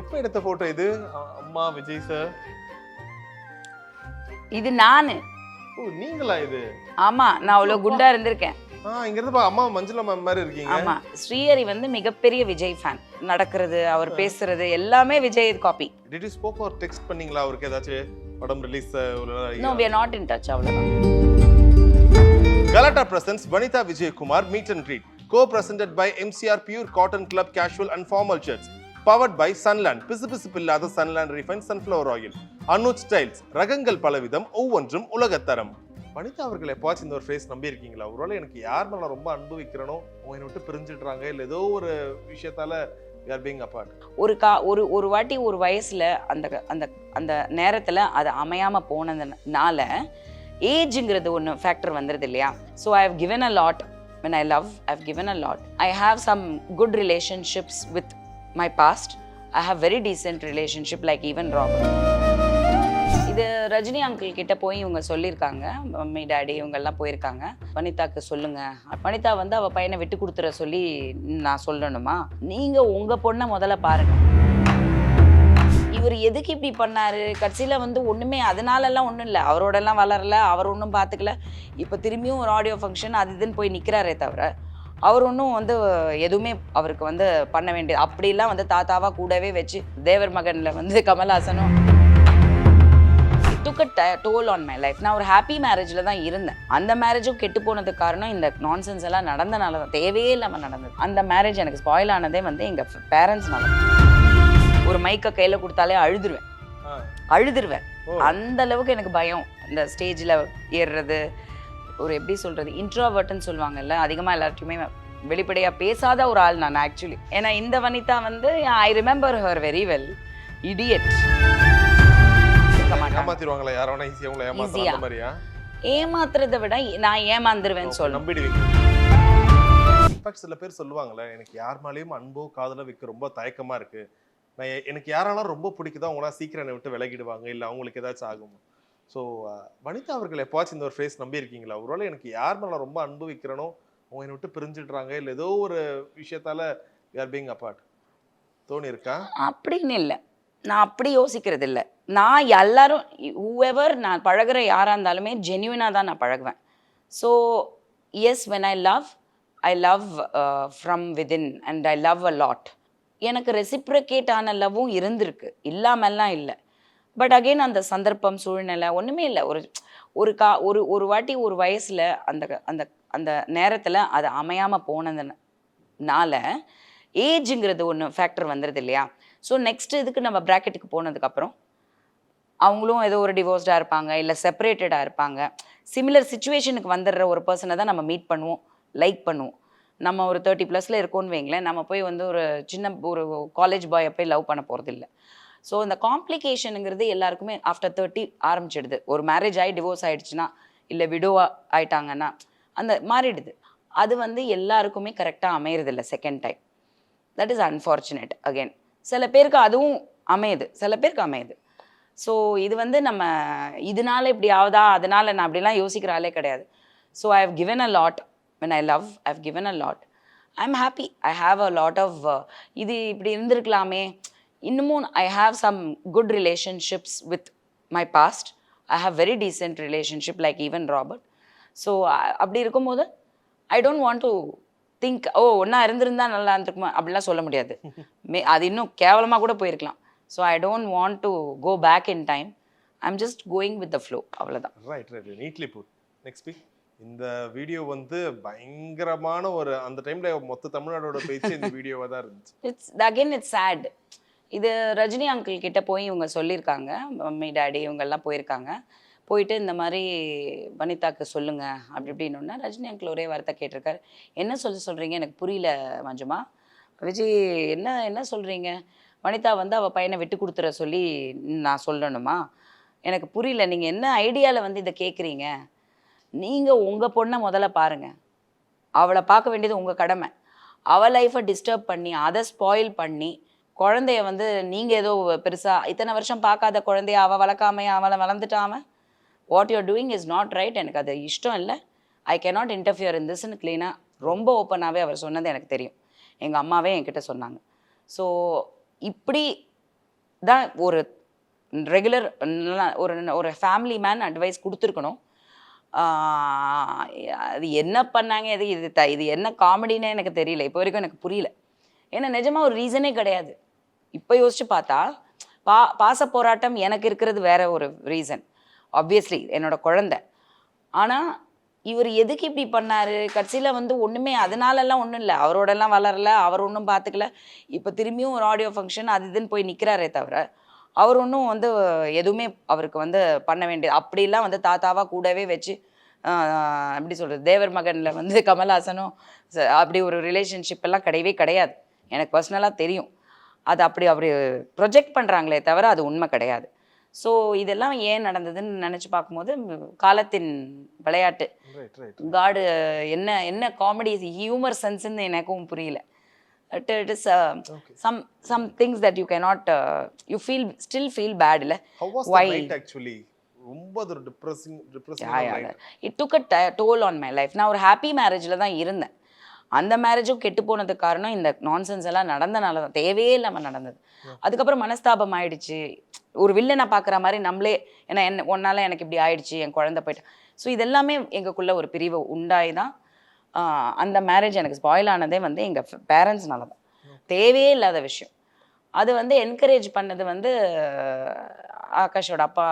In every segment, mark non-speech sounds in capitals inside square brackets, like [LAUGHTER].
எப்ப எடுத்த போட்டோ இது? அம்மா விஜய் சார் இது நானு. ஓ நீங்களா இது? ஆமா நான் அவ்வளவு குண்டா இருந்திருக்கேன். ஆ இங்க இருந்து பா அம்மா மஞ்சுளா மேம் மாதிரி இருக்கீங்க. ஆமா ஸ்ரீஹரி வந்து மிகப்பெரிய விஜய் ஃபேன் நடக்கிறது அவர் பேசுறது எல்லாமே Vijay copy did you spoke or text பண்ணீங்களா அவருக்கு ஏதாச்சும் படம் ரிலீஸ் ஒரு no we are not in touch அவ்வளவுதான். Galatta presents Vanitha Vijayakumar meet and treat co presented by MCR pure cotton club casual and formal shirts powered by Sunland பிசுபிசுப்பு இல்லாத Sunland refine sunflower oil Anuj styles ரகங்கள் பலவிதம் ஒவ்வொன்றும் உலகத்தரம். வனிதா அவர்கள் எப்பாச்சும் இந்த ஒரு ஃபேஸ் நம்பி இருக்கீங்களா ஒருவேளை எனக்கு யார் மேலே ரொம்ப அன்பு வைக்கிறனோ அவங்க என்னை விட்டு பிரிஞ்சிடுறாங்க இல்லை ஏதோ ஒரு விஷயத்தால ஒரு கா ஒரு ஒரு வாட்டி ஒரு வயசுல அந்த அந்த அந்த நேரத்துல அது அமையாம போனதுனால ஏஜ்ங்கிறது ஒன்று ஃபேக்டர் வந்துருது இல்லையா? So I have given a lot men I love I have given a lot I have some good relationships with my past I have very decent relationship like even Robert இது Rajini uncle கிட்ட போய் இவங்க சொல்லியிருக்காங்க. Mummy daddy இவங்கெல்லாம் போயிருக்காங்க. வனிதாக்கு சொல்லுங்க. வனிதா வந்து அவள் பையனை விட்டு கொடுத்துற சொல்லி நான் சொல்லணுமா? நீங்க உங்க பொண்ணை முதல்ல பாருங்க. இவர் எதுக்கு இப்படி பண்ணாரு? கட்சியில் வந்து ஒன்றுமே அதனாலலாம் ஒன்றும் இல்லை. அவரோடலாம் வளரல அவர் ஒன்றும் பார்த்துக்கல இப்போ திரும்பியும் ஒரு ஆடியோ ஃபங்க்ஷன் அது இதுன்னு போய் நிற்கிறாரே தவிர அவர் ஒன்றும் வந்து எதுவுமே அவருக்கு வந்து பண்ண வேண்டியது அப்படிலாம் வந்து தாத்தாவா கூடவே வச்சு தேவர் மகன்ல வந்து கமல்ஹாசனும் took a toll on my life நான் ஒரு ஹாப்பி மேரேஜில் தான் இருந்தேன். அந்த மேரேஜும் கெட்டு போனதுக்கு காரணம் இந்த நான்சென்ஸ் எல்லாம் நடந்தனால தான். தேவையே இல்லாமல் நடந்தது. அந்த மேரேஜ் எனக்கு ஸ்பாயில் ஆனதே வந்து எங்கள் பேரண்ட்ஸ்னால ஒரு மைக்கை கையில் கொடுத்தாலே அழுதுருவேன். அழுதுருவேன். அந்த அளவுக்கு எனக்கு பயம். இந்த ஸ்டேஜில் ஏறுறது ஒரு எப்படி சொல்கிறது இன்ட்ரோவர்ட்னு சொல்லுவாங்கல்ல அதிகமாக எல்லார்ட்டையுமே வெளிப்படையாக பேசாத ஒரு ஆள் நான் ஆக்சுவலி ஏன்னா இந்த வனிதா வந்து I remember her very well idiot ஏமாத்திடுவாங்களா யார வேணா ஈஸியா உங்களை ஏமாத்தலாம் Easy-ஆ. அந்த மாதிரியா? ஏமாத்துறதை விட நான் ஏமாந்துருவேன்னு சொல்லணும் நம்பிடுவீங்க. இன்ஃபேக்ட் சில பேர் சொல்லுவாங்கல்ல எனக்கு யார் மேலேயும் அன்போ காதலோ வைக்க ரொம்ப தயக்கமா இருக்கு. நான் எனக்கு யாரெல்லாம் ரொம்ப பிடிக்குதோ அவங்களாம் சீக்கிரம் என்னை விட்டு விலகிடுவாங்க இல்லை அவங்களுக்கு ஏதாச்சும் ஆகும்? ஸோ வனிதா அவர்கள் எப்போச்சும் இந்த ஒரு ஃபேஸ் நம்பியிருக்கீங்களா? ஒருவேளை எனக்கு யார் மேலே ரொம்ப அன்பு வைக்கிறனோ அவங்க என்னை விட்டு பிரிஞ்சிடுறாங்க இல்லை ஏதோ ஒரு விஷயத்தால் ஆர் பீங் அப்பார்ட் தோணி இருக்கா? அப்படின்னு இல்லை. நான் அப்படி யோசிக்கிறது இல்லை. நான் எல்லாரும் ஹூஎவர் நான் பழகுற யாராக இருந்தாலுமே ஜென்யூனாக தான் நான் பழகுவேன். So yes when I love I love from within and I love a lot எனக்கு ரெசிப்ரிகேட் ஆன லவ்வும் இருந்திருக்கு. இல்லாமல்லாம் இல்லை. பட் அகைன் அந்த சந்தர்ப்பம் சூழ்நிலை ஒன்றுமே இல்லை. ஒரு ஒரு கா ஒரு ஒரு வாட்டி ஒரு வயசில் அந்த அந்த அந்த நேரத்தில் அது அமையாமல் போனதுனால ஏஜுங்கிறது ஒன்று ஃபேக்டர் வந்துடுது இல்லையா? ஸோ நெக்ஸ்ட் இதுக்கு நம்ம ப்ராக்கெட்டுக்கு போனதுக்கப்புறம் அவங்களும் ஏதோ ஒரு டிவோர்ஸ்டாக இருப்பாங்க இல்லை செப்பரேட்டடாக இருப்பாங்க. சிமிலர் சுச்சுவேஷனுக்கு வந்துடுற ஒரு பர்சனை தான் நம்ம மீட் பண்ணுவோம் லைக் பண்ணுவோம். நம்ம ஒரு தேர்ட்டி ப்ளஸில் இருக்கோன்னு வைங்களேன் நம்ம போய் வந்து ஒரு சின்ன ஒரு காலேஜ் பாயை போய் லவ் பண்ண போகிறது இல்லை ஸோ இந்த காம்ப்ளிகேஷனுங்கிறது எல்லாருக்குமே ஆஃப்டர் தேர்ட்டி ஆரம்பிச்சிடுது. ஒரு மேரேஜ் ஆகி டிவோர்ஸ் ஆயிடுச்சுன்னா இல்லை விடோவா ஆயிட்டாங்கன்னா அந்த மாறிடுது. அது வந்து எல்லாருக்குமே கரெக்டாக அமையறதில்ல second time that is unfortunate again சில பேருக்கு அதுவும் அமையுது. சில பேருக்கு அமையுது. ஸோ இது வந்து நம்ம இதனால இப்படி ஆகுதா? அதனால நான் அப்படிலாம் யோசிக்கிற ஆளே கிடையாது. So I have given a lot men I love I have given a lot I am happy I have a lot of இது இப்படி இருந்திருக்கலாமே. இன்னமும் I have some good relationships with my past I have very decent relationship like even Robert so அப்படி இருக்கும்போது I don't want to think oh ஒன்றா இருந்திருந்தா நல்லா இருந்திருக்குமா? அப்படிலாம் சொல்ல முடியாது. மே அது இன்னும் கேவலமாக கூட போயிருக்கலாம். So I don't want to go back in time I am just going with the flow அவ்வளோதான் right right neatly put next week இந்த வீடியோ வந்து பயங்கரமான ஒரு அந்த டைம்ல மொத்த தமிழ்நாடோட பேச்சு இந்த [LAUGHS] வீடியோவா தான் இருந்துச்சு. இட்ஸ் அகெயின் இட்ஸ் சேட் இது ரஜினி அங்கிள் கிட்ட போய் இவங்க சொல்லியிருக்காங்க. மம்மி டேடி இவங்கெல்லாம் போயிருக்காங்க. போயிட்டு இந்த மாதிரி வனிதாக்கு சொல்லுங்க அப்படி இப்படின்னொன்னா ரஜினி அங்கிள் ஒரே வார்த்தை கேட்டிருக்காரு. என்ன சொல்லி சொல்கிறீங்க எனக்கு புரியல மஞ்சுமா. விஜய் என்ன என்ன சொல்கிறீங்க வனிதா வந்து அவள் பையனை விட்டு கொடுத்துற சொல்லி நான் சொல்லணுமா? எனக்கு புரியல நீங்கள் என்ன ஐடியாவில் வந்து இதை கேட்குறீங்க நீங்கள் உங்கள் பொண்ணை முதல்ல பாருங்கள் அவளை பார்க்க வேண்டியது உங்கள் கடமை. அவள் லைஃப்பை டிஸ்டர்ப் பண்ணி அதை ஸ்பாயில் பண்ணி குழந்தைய வந்து நீங்கள் ஏதோ பெருசாக இத்தனை வருஷம் பார்க்காத குழந்தைய அவள் வளர்க்காம அவளை வளர்ந்துட்டாம? What you're doing is not right எனக்கு அது இஷ்டம் இல்லை. ஐ கேனாட் இன்டர்ஃபியர் இன் திஸ்ன்னு க்ளீனாக ரொம்ப ஓப்பனாகவே அவர் சொன்னது எனக்கு தெரியும். எங்கள் அம்மாவே என்கிட்ட சொன்னாங்க. ஸோ இப்படி தான் ஒரு ரெகுலர் ஒரு ஒரு ஃபேமிலி மேன் அட்வைஸ் கொடுத்துருக்கணும். அது என்ன பண்ணாங்க இது இது த இது என்ன காமெடின்னு எனக்கு தெரியல. இப்போ வரைக்கும் எனக்கு புரியல. ஏன்னா நிஜமாக ஒரு ரீசனே கிடையாது. இப்போ யோசிச்சு பார்த்தா பா பாச போராட்டம் எனக்கு இருக்கிறது வேற ஒரு ரீசன் ஆப்வியஸ்லி என்னோட குழந்தை. ஆனால் இவர் எதுக்கு இப்படி பண்ணார்? கட்சியில் வந்து ஒன்றுமே அதனாலலாம் ஒன்றும் இல்லை. அவரோடலாம் வளரல அவர் ஒன்றும் பார்த்துக்கல இப்போ திரும்பியும் ஒரு ஆடியோ ஃபங்க்ஷன் அது இதுன்னு போய் நிற்கிறாரே தவிர அவர் ஒன்றும் வந்து எதுவுமே அவருக்கு வந்து பண்ண வேண்டியது அப்படிலாம் வந்து தாத்தாவாக கூடவே வச்சு எப்படி சொல்கிறது தேவர் மகனில் வந்து கமல்ஹாசனும் ச- அப்படி ஒரு ரிலேஷன்ஷிப் எல்லாம் கிடையவே கிடையாது. எனக்கு பர்சனலாக தெரியும். அது அப்படி அப்படி ப்ரொஜெக்ட் பண்ணுறாங்களே தவிர அது உண்மை கிடையாது. ஸோ இதெல்லாம் ஏன் நடந்ததுன்னு நினச்சி பார்க்கும்போது காலத்தின் விளையாட்டு. காடு என்ன என்ன காமெடி ஹியூமர் சென்ஸ்ன்னு எனக்கும் புரியல. It it is. Some some things that you cannot you feel still feel bad இல்லை. நைட் ஆக்சுவலி ரொம்ப ஒரு depressing depressing it took a toll on my life நான் ஒரு ஹாப்பி மேரேஜில் தான் இருந்தேன். அந்த மேரேஜும் கெட்டு போனதுக்கு காரணம் இந்த நான்சென்ஸ் எல்லாம் நடந்தனால தான். தேவையே இல்லாமல் நடந்தது. அதுக்கப்புறம் மனஸ்தாபம் ஆயிடுச்சு. ஒரு வில்லனை பார்க்குற மாதிரி நம்மளே ஏன்னா என்ன ஒன்னால எனக்கு இப்படி ஆயிடுச்சு என் குழந்தை போயிட்டு. ஸோ இதெல்லாமே எங்களுக்குள்ள ஒரு பிரிவு உண்டாய் தான் அந்த மேரேஜ் எனக்கு ஸ்பாயில் ஆனதே வந்து எங்கள் பேரண்ட்ஸ்னால தான். தேவையே இல்லாத விஷயம். அது வந்து என்கரேஜ் பண்ணது வந்து ஆகாஷோட அப்பா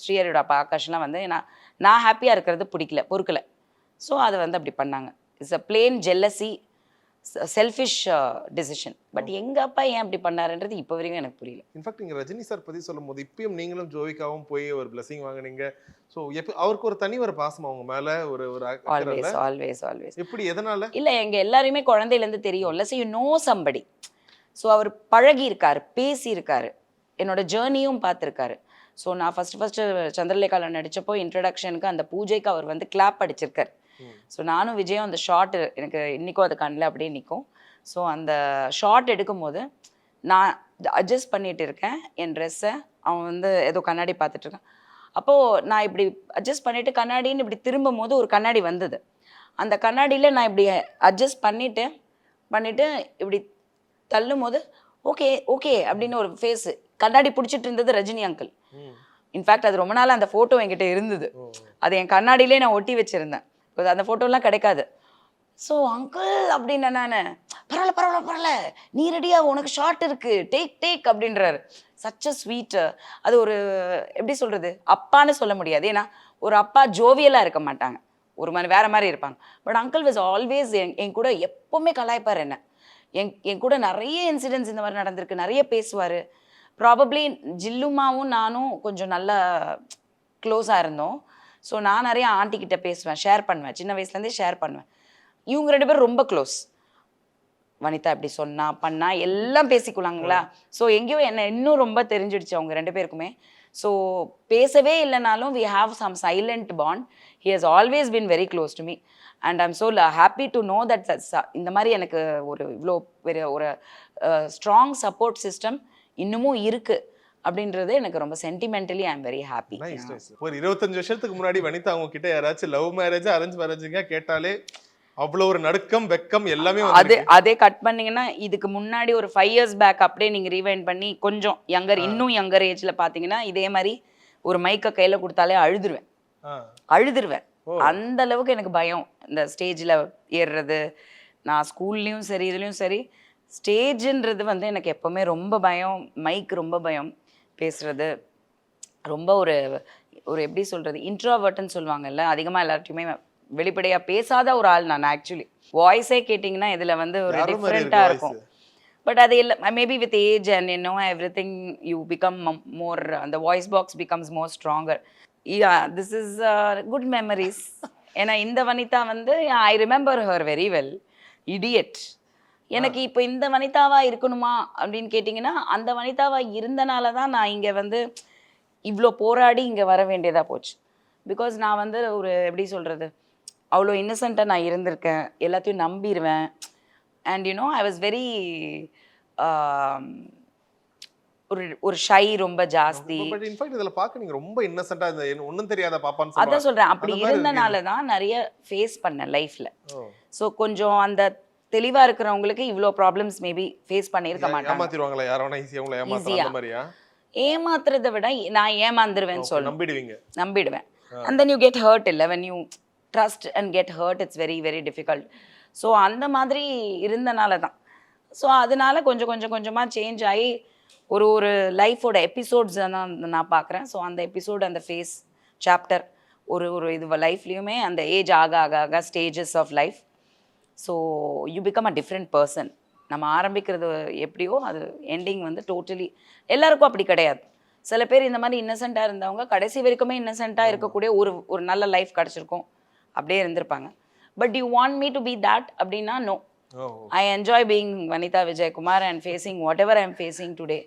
ஸ்ரீஹரியோட அப்பா ஆகாஷ்லாம் வந்து நான் நான் ஹாப்பியாக இருக்கிறது பிடிக்கல பொறுக்கல. ஸோ அதை வந்து அப்படி பண்ணாங்க. It's a plain jealousy selfish decision but எங்கள் அப்பா ஏன் அப்படி பண்ணாருன்றது இப்போ வரைக்கும் எனக்கு புரியல. இன்ஃபேக்ட் நீங்க ரஜினி சார் பத்தி சொல்லும்போது இப்பயும் நீங்களும் ஜோவிகாவும் போய் ஒரு blessing வாங்குனீங்க. ஸோ எப்ப அவருக்கு ஒரு தனி ஒரு பாசம் அவங்க மேல ஒரு ஒரு? ஆல்வேஸ் ஆல்வேஸ் ஆல்வேஸ் எப்படி எதனால? இல்லை எங்கள் எல்லாரையுமே குழந்தையிலேருந்து தெரியும்ல so you know somebody so அவர் பழகி இருக்காரு பேசி இருக்காரு என்னோட ஜேர்னியும் பார்த்துருக்காரு. ஸோ நான் ஃபஸ்ட்டு ஃபஸ்ட்டு சந்திரலேகாவில் நடித்தப்போ இன்ட்ரடக்ஷனுக்கு அந்த பூஜைக்கு அவர் வந்து கிளாப் அடிச்சிருக்காரு. ஸோ நானும் விஜயும் அந்த ஷார்ட் எனக்கு இன்றைக்கும் அது கண்ணில் அப்படியே நிற்கும் ஸோ அந்த ஷார்ட் எடுக்கும்போது நான் அட்ஜஸ்ட் பண்ணிட்டு இருக்கேன். என் ட்ரெஸ்ஸை அவன் வந்து ஏதோ கண்ணாடி பார்த்துட்டு இருக்கான். அப்போது நான் இப்படி அட்ஜஸ்ட் பண்ணிட்டு கண்ணாடின்னு இப்படி திரும்பும் போது ஒரு கண்ணாடி வந்தது. அந்த கண்ணாடியில் நான் இப்படி அட்ஜஸ்ட் பண்ணிட்டு பண்ணிட்டு இப்படி தள்ளும் போது ஓகே ஓகே அப்படின்னு ஒரு ஃபேஸு கண்ணாடி பிடிச்சிட்டு இருந்தது ரஜினி அங்கிள். இன்ஃபேக்ட் அது ரொம்ப நாள் அந்த ஃபோட்டோ என்கிட்ட இருந்தது. அது என் கண்ணாடியிலே நான் ஒட்டி வச்சிருந்தேன். பிகாஸ் அந்த ஃபோட்டோலாம் கிடைக்காது. ஸோ அங்கிள் அப்படின்னு நான் பரவாயில்ல பரவாயில்ல பரவாயில்ல. நீ ரெடியா உனக்கு ஷார்ட் இருக்கு. டேக் டேக் அப்படின்றாரு. சச்ச ஸ்வீட்டு அது ஒரு எப்படி சொல்றது? அப்பான்னு சொல்ல முடியாது. ஏன்னா ஒரு அப்பா ஜோவியலாக இருக்க மாட்டாங்க. ஒரு மாதிரி வேற மாதிரி இருப்பாங்க. பட் அங்கிள் வாஸ் ஆல்வேஸ் என் கூட எப்பவுமே கலாய்ப்பார் என்ன. என் என் கூட நிறைய இன்சிடென்ட்ஸ் இந்த மாதிரி நடந்திருக்கு. நிறைய பேசுவார். ப்ராபப்ளி ஜில்லுமாவும் நானும் கொஞ்சம் நல்லா க்ளோஸாக இருந்தோம். ஸோ நான் நிறைய ஆண்டிக்கிட்ட பேசுவேன் ஷேர் பண்ணுவேன். சின்ன வயசுலேருந்தே ஷேர் பண்ணுவேன். இவங்க ரெண்டு பேரும் ரொம்ப க்ளோஸ் வனிதா இப்படி சொன்னா பண்ணா எல்லாம் பேசிக்கலாங்களா ஸோ எங்கேயோ என்ன இன்னும் ரொம்ப தெரிஞ்சிடுச்சு அவங்க ரெண்டு பேருக்குமே. ஸோ பேசவே இல்லைனாலும் we have some silent bond he has always been very close to me and I'm so happy to know that இந்த மாதிரி எனக்கு ஒரு இவ்வளோ பெரிய ஒரு ஸ்ட்ராங் சப்போர்ட் சிஸ்டம் இன்னமும் இருக்குது அப்படின்றது எனக்கு ரொம்ப sentimentally I am very happy ஒரு இருபத்தஞ்சு வருஷத்துக்கு முன்னாடி வனிதா அவங்க கிட்ட யாராச்சும் லவ் மேரேஜ் அரேஞ்ச் மேரேஜுங்க கேட்டாலே அவ்வளவு ஒரு நடுக்கம் வெக்கம் எல்லாமே அது அதே கட் பண்ணீங்கன்னா இதுக்கு முன்னாடி ஒரு ஃபைவ் இயர்ஸ் பேக் அப்படியே நீங்க ரீவைண்ட் பண்ணி கொஞ்சம் யங்கர் இன்னும் யங்கர் ஏஜ்ல பாத்தீங்கன்னா இதே மாதிரி ஒரு மைக்கை கையில கொடுத்தாலே அழுதுருவேன். அழுதுருவேன். அந்த அளவுக்கு எனக்கு பயம். இந்த ஸ்டேஜில் ஏறுறது நான் ஸ்கூல்லையும் சரி இதுலேயும் சரி ஸ்டேஜ்ன்றது வந்து எனக்கு எப்போவுமே ரொம்ப பயம் மைக் ரொம்ப பயம். பேசுறது ரொம்ப ஒரு ஒரு எப்படி சொல்கிறது இன்ட்ரோவர்ட்னு சொல்லுவாங்கல்ல அதிகமாக எல்லார்ட்டையுமே வெளிப்படையாக பேசாத ஒரு ஆள் நான் ஆக்சுவலி வாய்ஸே கேட்டிங்கன்னா இதில் வந்து ஒரு டிஃப்ரெண்ட்டாக. இருக்கும். பட் அது இல்லை maybe with age and know everything you become more அந்த voice box becomes more stronger this is good memories ஏன்னா இந்த வனிதா வந்து I remember her very well idiot எனக்கு இப்போ இந்த வனிதாவா இருக்கணுமா அப்படின்னு கேட்டிங்கன்னா அந்த வனிதாவா இருந்தனால தான் நான் இங்கே வந்து இவ்வளோ போராடி இங்கே வர வேண்டியதாக போச்சு. பிகாஸ் நான் வந்து ஒரு எப்படி சொல்கிறது அவ்வளோ இன்னசென்ட்டாக நான் இருந்திருக்கேன். எல்லாத்தையும் நம்பிடுவேன் and you know I was very ஒரு ஒரு ஷை ரொம்ப ஜாஸ்தி. இதுல பாக்க நீங்க ரொம்ப இன்னசென்ட்டா இந்த ஒண்ணும் தெரியாத பாப்பான்னு அதான் சொல்றாங்க. சொல்றேன். அப்படி இருந்தனால தான் நிறைய ஃபேஸ் பண்ணேன் லைஃப்ல ஓ. ஸோ கொஞ்சம் அந்த தெளிவா இருக்கிறவங்களுக்கு இவ்வளோ ப்ராப்ளம்ஸ் மேபி ஃபேஸ் பண்ணியிருக்க மாட்டாங்க. ஏமாத்திடுவாங்களா ஈஸியா உங்களை மாதிரியா? ஏமாத்துறதை விட நான் ஏமாந்துருவேன்னு Okay, சொல்லணும் நம்பிடுவீங்க. நம்பிடுவேன். And then you get hurt இல்லை. When you trust and get hurt it's very very difficult so அந்த மாதிரி இருந்தனால தான் ஸோ அதனால கொஞ்சம் கொஞ்சம் கொஞ்சமாக சேஞ்ச் ஆகி ஒரு ஒரு லைஃபோட எபிசோட்ஸ் தான் நான் பார்க்குறேன் ஸோ அந்த எபிசோட் அந்த ஃபேஸ் சாப்டர் ஒரு ஒரு இது லைஃப்லேயுமே அந்த ஏஜ் ஆக ஆக ஆக stages of life so you become a different person நம்ம ஆரம்பிக்கிறது எப்படியோ அது எண்டிங் வந்து டோட்டலி எல்லாருக்கும் அப்படி கிடையாது. சில பேர் இந்த மாதிரி இன்னசென்ட்டாக இருந்தவங்க கடைசி வரைக்குமே இன்னசென்ட்டாக இருக்கக்கூடிய ஒரு ஒரு நல்ல லைஃப் கிடச்சிருக்கும். அப்படியே இருந்திருப்பாங்க. But you want me to be that அப்படின்னா no I enjoy being Vanitha Vijayakumar and facing whatever I am facing today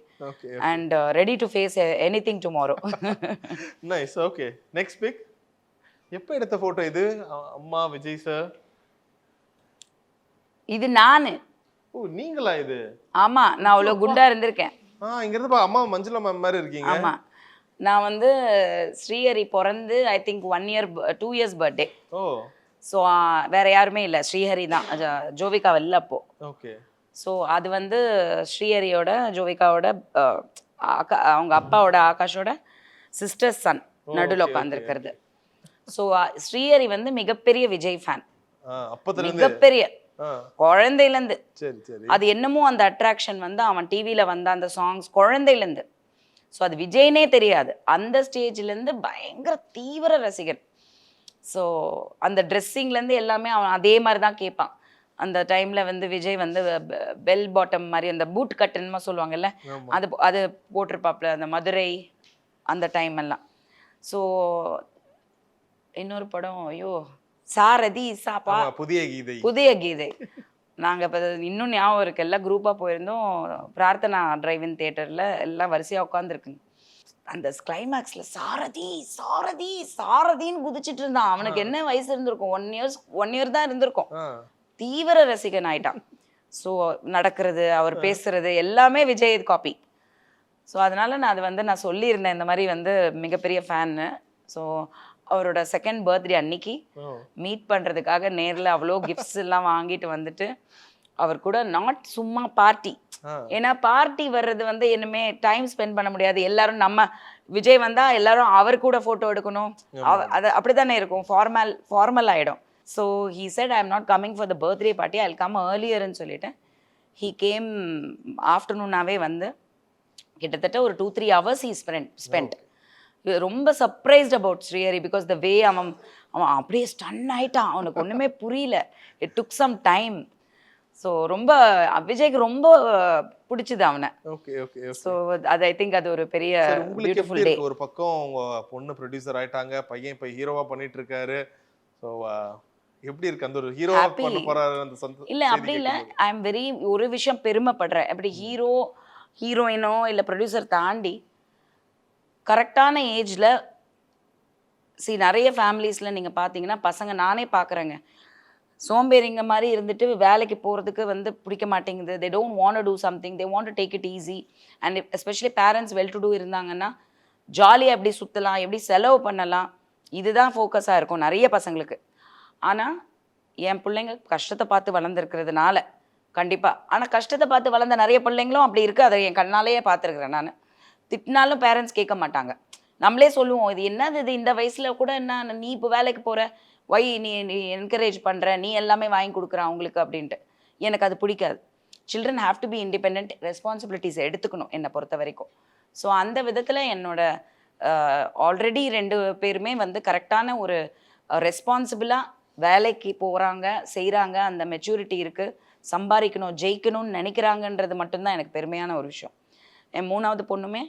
and ready to face anything tomorrow nice okay next pic எப்போ எடுத்த photo இது? அம்மா Vijay sir இது நான். ஓ நீங்களா இது? ஆமாம் நான் அவ்வளோ குண்டா இருந்திருக்கேன். ஆ இங்க இருந்து பா அம்மா மஞ்சுளா மேம் மாதிரி இருக்கீங்க. ஆமா. நான் வந்து ஸ்ரீஹரி பிறந்து I think one year two years birthday oh. So வேற யாருமே இல்லை. ஸ்ரீஹரி தான். ஜோவிகா இல்லை அப்போ. ஓகே. ஸோ அது வந்து ஸ்ரீஹரியோட ஜோவிகாவோட அக்கா அவங்க அப்பாவோட ஆகாஷோட சிஸ்டர் சன் நடுவில் உட்காந்துருக்கிறது ஸோ ஸ்ரீஹரி வந்து மிகப்பெரிய விஜய் ஃபேன் மிகப்பெரிய குழந்தையிலேருந்து. அது என்னமோ அந்த அட்ராக்ஷன் வந்து அவன் டிவியில வந்த அந்த சாங்ஸ் குழந்தையிலேருந்து. ஸோ அது விஜய்னே தெரியாது. அந்த ஸ்டேஜ்லேருந்து பயங்கர தீவிர ரசிகன். ஸோ அந்த ட்ரெஸ்ஸிங்லேருந்து எல்லாமே அவன் அதே மாதிரி தான் கேட்பான். அந்த டைமில் வந்து விஜய் வந்து பெல் பாட்டம் மாதிரி அந்த பூட் கட்டுன்னு சொல்லுவாங்கல்ல. அது அது போட்டிருப்பாப்புல அந்த மதுரை அந்த டைம் எல்லாம் ஸோ இன்னொரு படம் ஐயோ சாரதி சாப்பா ஆமா, புதிய கீதை. புதிய கீதை. நாங்கள் இப்போ இன்னும் ஞாபகம் இருக்கு எல்லாம் குரூப்பாக போயிருந்தோம் பிரார்த்தனா டிரைவின் தேட்டரில் எல்லாம் வரிசையாக உட்காந்துருக்குங்க அந்த கிளைமேக்ஸில் சாரதி சாரதி சாரதின்னு குதிச்சிட்டு இருந்தான். அவனுக்கு என்ன வயசு இருந்திருக்கும்? ஒன் இயர்ஸ் ஒன் இயர் தான் இருந்திருக்கும். தீவிர ரசிகன் ஆயிட்டான். ஸோ நடக்கிறது அவர் பேசுறது எல்லாமே விஜய் காப்பி ஸோ அதனால நான் அது வந்து நான் சொல்லியிருந்தேன். இந்த மாதிரி வந்து மிகப்பெரிய ஃபேன்னு ஸோ அவரோட செகண்ட் பர்த்டே அன்னைக்கு மீட் பண்ணுறதுக்காக நேரில் அவ்வளோ கிஃப்ட்ஸ் எல்லாம் வாங்கிட்டு வந்துட்டு அவர் கூட நாட் சும்மா பார்ட்டி ஏன்னா பார்ட்டி வர்றது வந்து இனிமே டைம் ஸ்பெண்ட் பண்ண முடியாது. எல்லாரும் நம்ம விஜய் வந்தா எல்லாரும் அவர் கூட ஃபோட்டோ எடுக்கணும். அது அப்படிதானே இருக்கும். ஃபார்மல் ஃபார்மல் ஆயிடும். So he said I am not coming for the birthday party I come ஏர்லியர்னு சொல்லிட்டு ஹீ கேம் ஆஃப்டர்நூனாகவே வந்து கிட்டத்தட்ட ஒரு two three hours he spend spend ரொம்ப surprised about Srihari because the way அவன் அவன் அப்படியே ஸ்டன் ஆயிட்டான். அவனுக்கு ஒன்றுமே புரியல. It took some time so ரொம்ப விஜய்க்கு ரொம்ப பிடிச்சது அவனை. ஓகே ஓகே ஸோ அது ஐ திங்க் அது ஒரு பெரிய பியூட்டிஃபுல் டே ஒரு பக்கம் உங்க பொண்ணு ப்ரொடியூசர் ஆயிட்டாங்க பையன் இப்ப ஹீரோவா பண்ணிட்டு இருக்காரு ஸோ எப்படி இருக்கு? அந்த ஒரு Happy. பண்ண போறாரு அந்த சந்த இல்ல அப்படி இல்ல. ஐ எம் வெரி ஒரு விஷயம் பெருமைப்படுறேன். அப்படி ஹீரோ ஹீரோயினோ இல்ல ப்ரொடியூசர் தாண்டி கரெக்டான ஏஜில் சி நிறைய ஃபேமிலிஸில் நீங்கள் பார்த்தீங்கன்னா பசங்க நானே பார்க்குறேங்க சோம்பேறிங்க மாதிரி இருந்துட்டு வேலைக்கு போகிறதுக்கு வந்து பிடிக்க மாட்டேங்குது. They don't want to something they want take it easy and especially parents well to do இருந்தாங்கன்னா ஜாலியாக எப்படி சுற்றலாம் எப்படி செலவு பண்ணலாம் இதுதான் ஃபோக்கஸாக இருக்கும் நிறைய பசங்களுக்கு. ஆனால் என் பிள்ளைங்க கஷ்டத்தை பார்த்து வளர்ந்துருக்கிறதுனால கண்டிப்பாக ஆனால் கஷ்டத்தை பார்த்து வளர்ந்த நிறைய பிள்ளைங்களும் அப்படி இருக்குது அதை என் கண்ணாலேயே பார்த்துருக்குறேன் நான். திட்டினாலும் பேரண்ட்ஸ் கேட்க மாட்டாங்க. நம்மளே சொல்லுவோம் இது என்னது இது? இந்த வயசில் கூட என்ன? நீ இப்போ வேலைக்கு போகிற ஒய் நீ நீ என்கரேஜ் பண்ணுற நீ எல்லாமே வாங்கி கொடுக்குற அவங்களுக்கு? அப்படின்ட்டு. எனக்கு அது பிடிக்காது. Children have to be independent responsibilities எடுத்துக்கணும் என்னை பொறுத்த வரைக்கும். ஸோ அந்த விதத்தில் என்னோட ஆல்ரெடி ரெண்டு பேருமே வந்து கரெக்டான ஒரு ரெஸ்பான்சிபிளாக வேலைக்கு போகிறாங்க செய்கிறாங்க அந்த மெச்சூரிட்டி இருக்குது சம்பாதிக்கணும் ஜெயிக்கணும்னு நினைக்கிறாங்கன்றது மட்டும்தான் எனக்கு பெருமையான ஒரு விஷயம். என் மூணாவது பொண்ணுமே.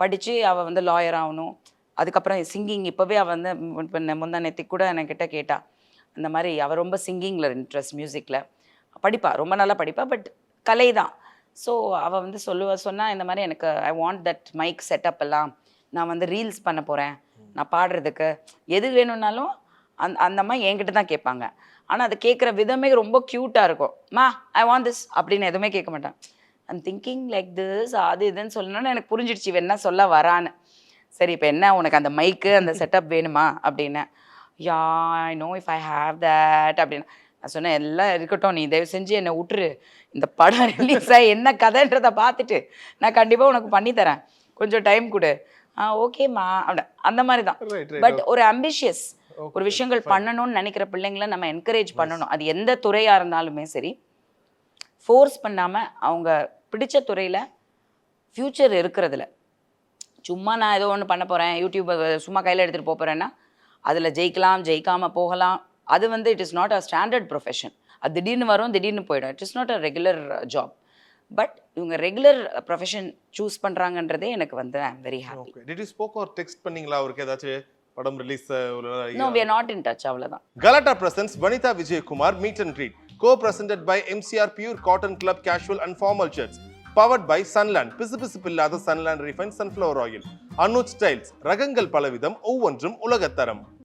படித்து அவள் வந்து லாயர் ஆகணும். அதுக்கப்புறம் சிங்கிங் இப்போவே அவள் வந்து முந்தா நேற்றுக்கு கூட என்கிட்ட கேட்டா. இந்த மாதிரி அவள் ரொம்ப சிங்கிங்கில் இன்ட்ரெஸ்ட் மியூசிக்கில் படிப்பா ரொம்ப நல்லா படிப்பா பட் கலை தான் ஸோ அவள் வந்து சொல்லுவா சொன்னா இந்த மாதிரி எனக்கு I want that mic setup எல்லாம் நான் வந்து ரீல்ஸ் பண்ண போகிறேன் நான் பாடுறதுக்கு. எது வேணும்னாலும் அந்த அந்த அம்மா என்கிட்ட தான் கேட்பாங்க. ஆனால் அது கேட்குற விதமே ரொம்ப க்யூட்டாக இருக்கும். மா ஐ வாண்ட் திஸ் அப்படின்னு எதுவுமே கேட்க மாட்டேன். ஐம் திங்கிங் லைக் திஸ் அது இதுன்னு சொல்லணும்னு எனக்கு புரிஞ்சிடுச்சு என்ன சொல்ல வரான்னு. சரி இப்போ என்ன உனக்கு அந்த மைக்கு அந்த செட்டப் வேணுமா அப்படின்னு. Yeah I know if I have that அப்படின்னு. நான் சொன்னேன் எல்லாம் இருக்கட்டும் நீ தயவு செஞ்சு என்னை விட்டுரு இந்த படம் ரிலீஸ் ஆகி என்ன கதைன்றதை பார்த்துட்டு நான் கண்டிப்பாக உனக்கு பண்ணி தரேன். கொஞ்சம் டைம் கொடு. ஆ ஓகேம்மா அப்படி. அந்த மாதிரி தான் பட் ஒரு அம்பிஷியஸ் ஒரு விஷயங்கள் பண்ணணும்னு நினைக்கிற பிள்ளைங்கள நம்ம என்கரேஜ் பண்ணணும். அது எந்த துறையா இருந்தாலுமே சரி ஃபோர்ஸ் பண்ணாம அவங்க பிடிச்ச துறையில ஃப்யூச்சர் இருக்கிறதுல. சும்மா நான் ஏதோ ஒன்று பண்ண போறேன் யூடியூப் சும்மா கையில் எடுத்துகிட்டு போக போறேன்னா அதில் ஜெயிக்கலாம் ஜெயிக்காம போகலாம். அது வந்து it is not a standard profession அது திடீர்னு வரும் திடீர்னு போயிடும். It is not a regular job but இவங்க ரெகுலர் ப்ரொஃபஷன் சூஸ் பண்ணுறாங்கன்றதே எனக்கு வந்து I am very happy did you spoke or text பண்ணீங்களா? அவருக்கு ஏதாச்சும் படம் release no we are not in touch அவ்வளோதான் Galata presents Vanita Vijaykumar Meet and Greet, co-presented by MCR Pure Cotton Club Casual and Formal Shirts, powered by Sunland, பிசுபிசுப்பில்லாத Sunland Refined Sunflower Oil, Anuj styles ரகங்கள் பலவிதம் ஒவ்வொன்றும் உலகத்தரம்